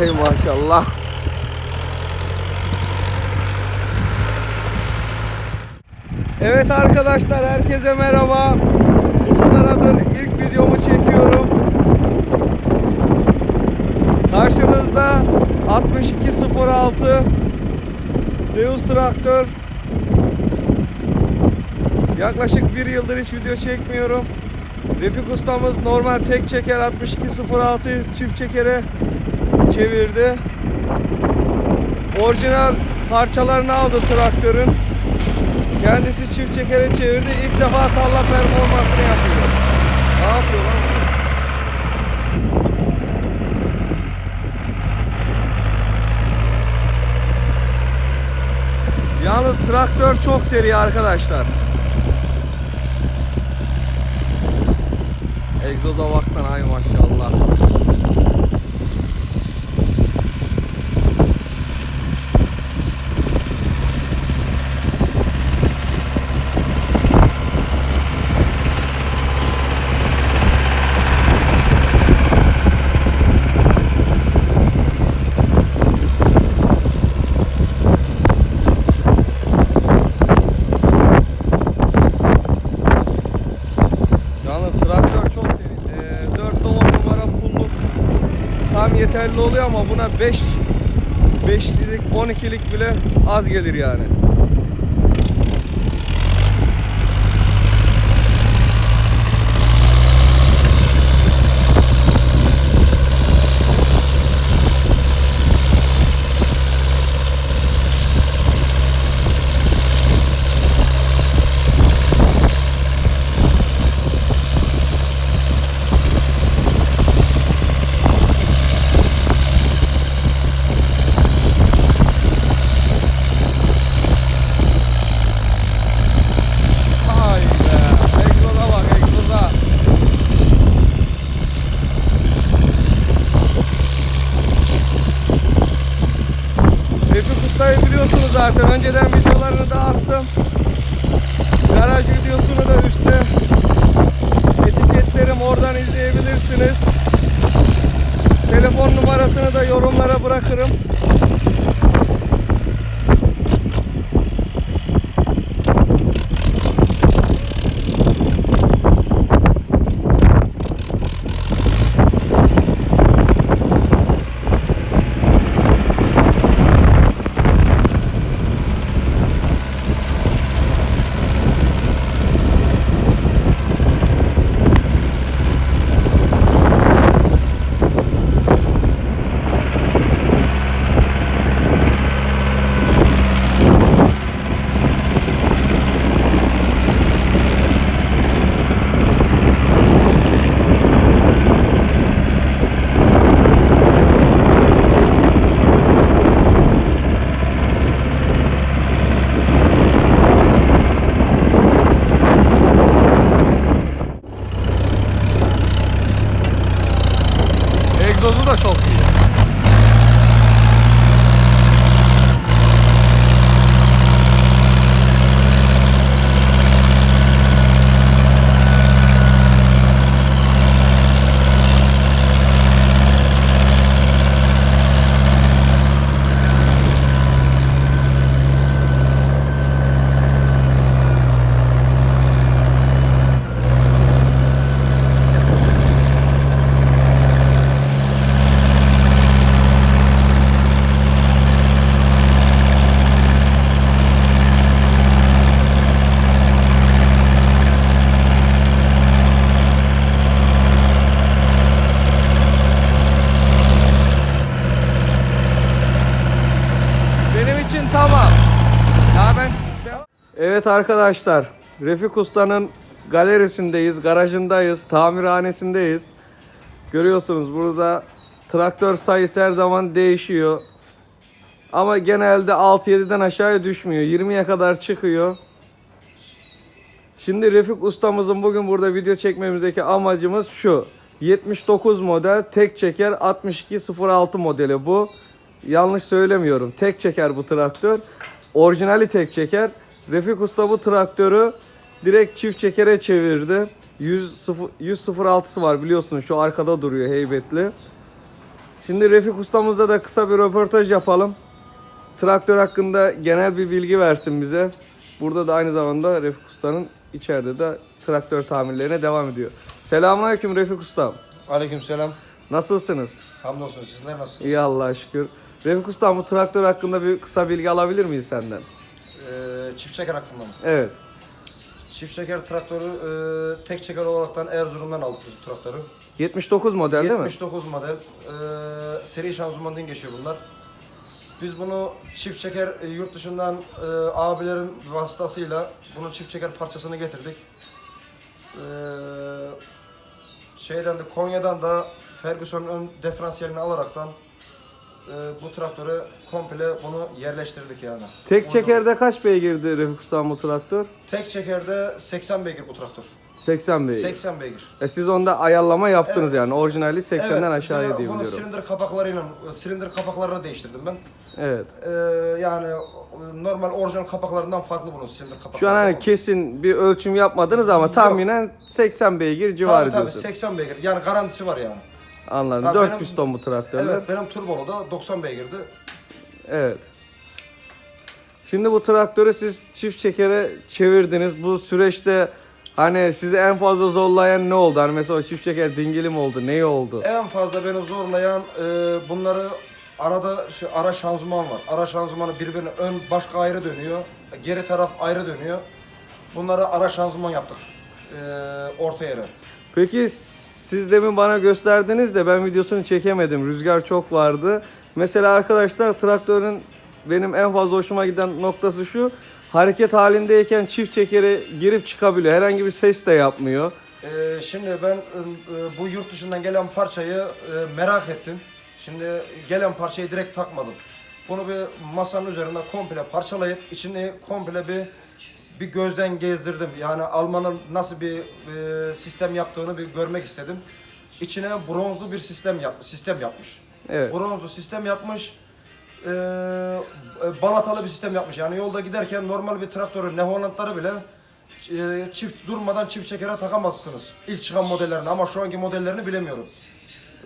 Ey maşallah. Evet arkadaşlar herkese merhaba. Sınırdır ilk videomu çekiyorum. Karşınızda 6206 Deus traktör. Yaklaşık bir yıldır hiç video çekmiyorum. Refik ustamız normal tek çeker 6206 çift çekere çevirdi. Orijinal parçalarını aldı traktörün. Kendisi çift çekere çevirdi. İlk defa talla performansını yapıyor. Ne yapıyor lan? Yalnız traktör çok seri arkadaşlar. Egzoza baksana ay maşallah. Yalnız traktör çok seri. Ee, 4'te 10 numara pulluk yeterli oluyor ama buna 5 5'lik 12'lik bile az gelir yani. Egzozu da çok iyi. Benim için tamam. Ya ben, ben- Evet arkadaşlar, Refik Usta'nın galerisindeyiz, garajındayız, tamirhanesindeyiz. Görüyorsunuz burada traktör sayısı her zaman değişiyor. Ama genelde 6-7'den aşağıya düşmüyor. 20'ye kadar çıkıyor. Şimdi Refik ustamızın bugün burada video çekmemizdeki amacımız şu. 79 model tek çeker 6206 modeli bu. Yanlış söylemiyorum. Tek çeker bu traktör. Orijinali tek çeker. Refik Usta bu traktörü direkt çift çekere çevirdi. 100 106'sı var biliyorsunuz şu arkada duruyor heybetli. Şimdi Refik ustamızla da kısa bir röportaj yapalım. Traktör hakkında genel bir bilgi versin bize. Burada da aynı zamanda Refik ustanın içeride de traktör tamirlerine devam ediyor. Selamünaleyküm Refik ustam. Aleykümselam. Nasılsınız? Hamdolsun sizler nasılsınız? İyi Allah'a şükür. Refik ustam bu traktör hakkında bir kısa bilgi alabilir miyiz senden? Ee, çift çeker hakkında mı? Evet. Çift çeker traktörü e, tek çeker olaraktan Erzurum'dan aldık biz bu traktörü. 79 model değil mi? 79 model. E, seri şanzımandan geçiyor bunlar. Biz bunu çift çeker e, yurt dışından e, abilerin vasıtasıyla bunun çift çeker parçasını getirdik. E, şeyden de Konya'dan da Ferguson'un ön diferansiyelini alaraktan e, bu traktörü komple bunu yerleştirdik yani. Tek çekerde kaç beygirdi Refik ustam bu traktör? Tek çekerde 80 beygir bu traktör. 80 beygir. 80 beygir. E siz onda ayarlama yaptınız Evet. yani. Orijinali 80'den Evet, aşağıya diye Bunu biliyorum. silindir kapaklarıyla, silindir kapaklarını değiştirdim ben. Evet. Ee, yani normal orijinal kapaklarından farklı bunun silindir kapakları. Şu an hani kesin bir ölçüm yapmadınız ama tahminen 80 beygir civarı Tabii tabii diyorsun. 80 beygir. Yani garantisi var yani. Anladım. Ha, 4 benim- piston bu traktörler. Evet benim turbolu da 90 beygirdi. Evet. Şimdi bu traktörü siz çift çekere çevirdiniz. Bu süreçte hani sizi en fazla zorlayan ne oldu? Hani mesela o çift çeker dingili mi oldu? Neyi oldu? En fazla beni zorlayan e, bunları arada şu ara şanzıman var. Ara şanzımanı birbirine ön başka ayrı dönüyor. Geri taraf ayrı dönüyor. Bunları ara şanzıman yaptık. E, orta yere. Peki siz demin bana gösterdiniz de ben videosunu çekemedim. Rüzgar çok vardı. Mesela arkadaşlar traktörün benim en fazla hoşuma giden noktası şu. Hareket halindeyken çift çekere girip çıkabiliyor. Herhangi bir ses de yapmıyor. Ee, şimdi ben e, bu yurt dışından gelen parçayı e, merak ettim. Şimdi gelen parçayı direkt takmadım. Bunu bir masanın üzerinde komple parçalayıp içini komple bir bir gözden gezdirdim. Yani Alman'ın nasıl bir e, sistem yaptığını bir görmek istedim. İçine bronzlu bir sistem yap sistem yapmış. Evet. Bronzlu sistem yapmış. E, e, balatalı bir sistem yapmış. Yani yolda giderken normal bir traktörün ne Hollandları bile e, çift durmadan çift çekere takamazsınız. İlk çıkan modellerini ama şu anki modellerini bilemiyorum.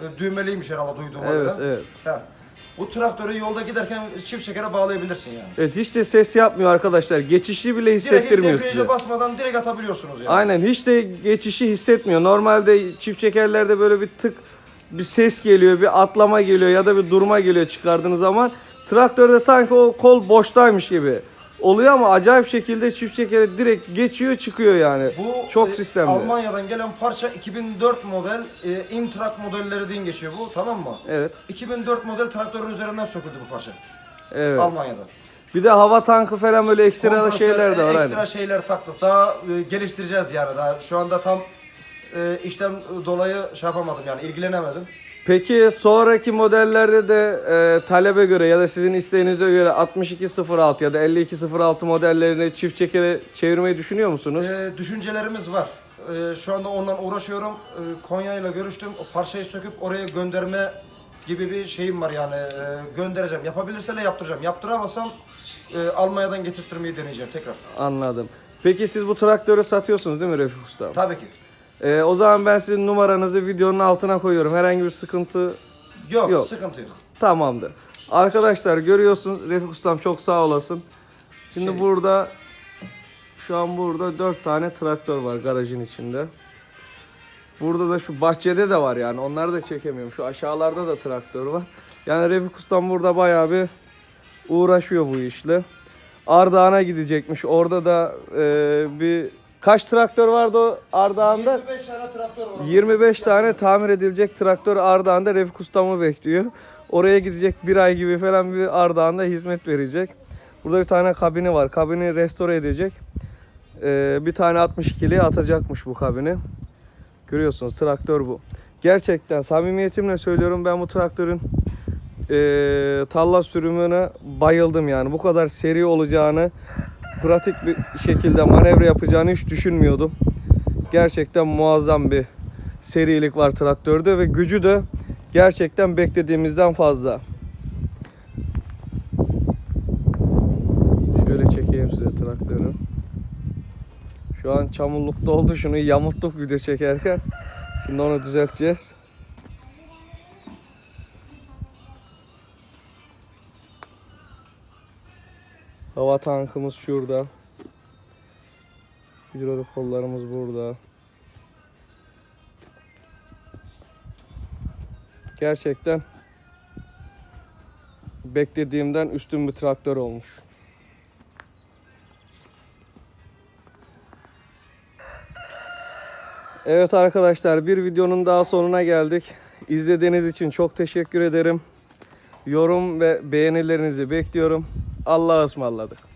E, düğmeliymiş herhalde duyduğum Evet, evet. He. Bu traktörü yolda giderken çift çekere bağlayabilirsin yani. Evet hiç de ses yapmıyor arkadaşlar. Geçişi bile Direkt hiç hissettirmiyor debriyaja size. basmadan direkt atabiliyorsunuz yani. Aynen hiç de geçişi hissetmiyor. Normalde çift çekerlerde böyle bir tık bir ses geliyor, bir atlama geliyor ya da bir durma geliyor çıkardığınız zaman. Traktörde sanki o kol boştaymış gibi oluyor ama acayip şekilde çift çekere direkt geçiyor çıkıyor yani. Bu çok e, sistemli. Almanya'dan gelen parça 2004 model e, Intrak modelleri diye geçiyor bu tamam mı? Evet. 2004 model traktörün üzerinden söküldü bu parça. Evet. Almanya'da. Bir de hava tankı falan böyle ekstra Kompresör, şeyler de var. Ekstra hani. şeyler taktık. Daha e, geliştireceğiz yani. Daha şu anda tam e, işten dolayı şey yapamadım yani ilgilenemedim. Peki sonraki modellerde de e, talebe göre ya da sizin isteğinize göre 6206 ya da 5206 modellerini çift çekere çevirmeyi düşünüyor musunuz? E, düşüncelerimiz var. E, şu anda ondan uğraşıyorum. E, Konya ile görüştüm. O parçayı söküp oraya gönderme gibi bir şeyim var yani. E, göndereceğim. Yapabilirse de yaptıracağım. Yaptıramazsam e, Almanya'dan getirttirmeyi deneyeceğim tekrar. Anladım. Peki siz bu traktörü satıyorsunuz değil mi Refik Usta? Tabii ki. Ee, o zaman ben sizin numaranızı videonun altına koyuyorum. Herhangi bir sıkıntı Yok, Yok. sıkıntı yok. tamamdır. Arkadaşlar görüyorsunuz Refik Ustam çok sağ olasın. Şimdi Şey- burada şu an burada 4 tane traktör var garajın içinde. Burada da şu bahçede de var yani onları da çekemiyorum. Şu aşağılarda da traktör var. Yani Refik Ustam burada bayağı bir uğraşıyor bu işle. Ardahan'a gidecekmiş. Orada da e, bir kaç traktör vardı o Ardahan'da? 25 tane traktör var. 25 tane tamir edilecek traktör Ardahan'da Refik Ustam'ı bekliyor. Oraya gidecek bir ay gibi falan bir Ardahan'da hizmet verecek. Burada bir tane kabini var. Kabini restore edecek. Ee, bir tane 62'liye atacakmış bu kabini. Görüyorsunuz traktör bu. Gerçekten samimiyetimle söylüyorum ben bu traktörün eee talla sürümüne bayıldım yani. Bu kadar seri olacağını, pratik bir şekilde manevra yapacağını hiç düşünmüyordum. Gerçekten muazzam bir serilik var traktörde ve gücü de gerçekten beklediğimizden fazla. Şöyle çekeyim size traktörü. Şu an çamurlukta oldu. Şunu yamulttuk video çekerken. Şimdi onu düzelteceğiz. Hava tankımız şurada. Hidrolik kollarımız burada. Gerçekten beklediğimden üstün bir traktör olmuş. Evet arkadaşlar bir videonun daha sonuna geldik. İzlediğiniz için çok teşekkür ederim. Yorum ve beğenilerinizi bekliyorum. Allah'a ısmarladık.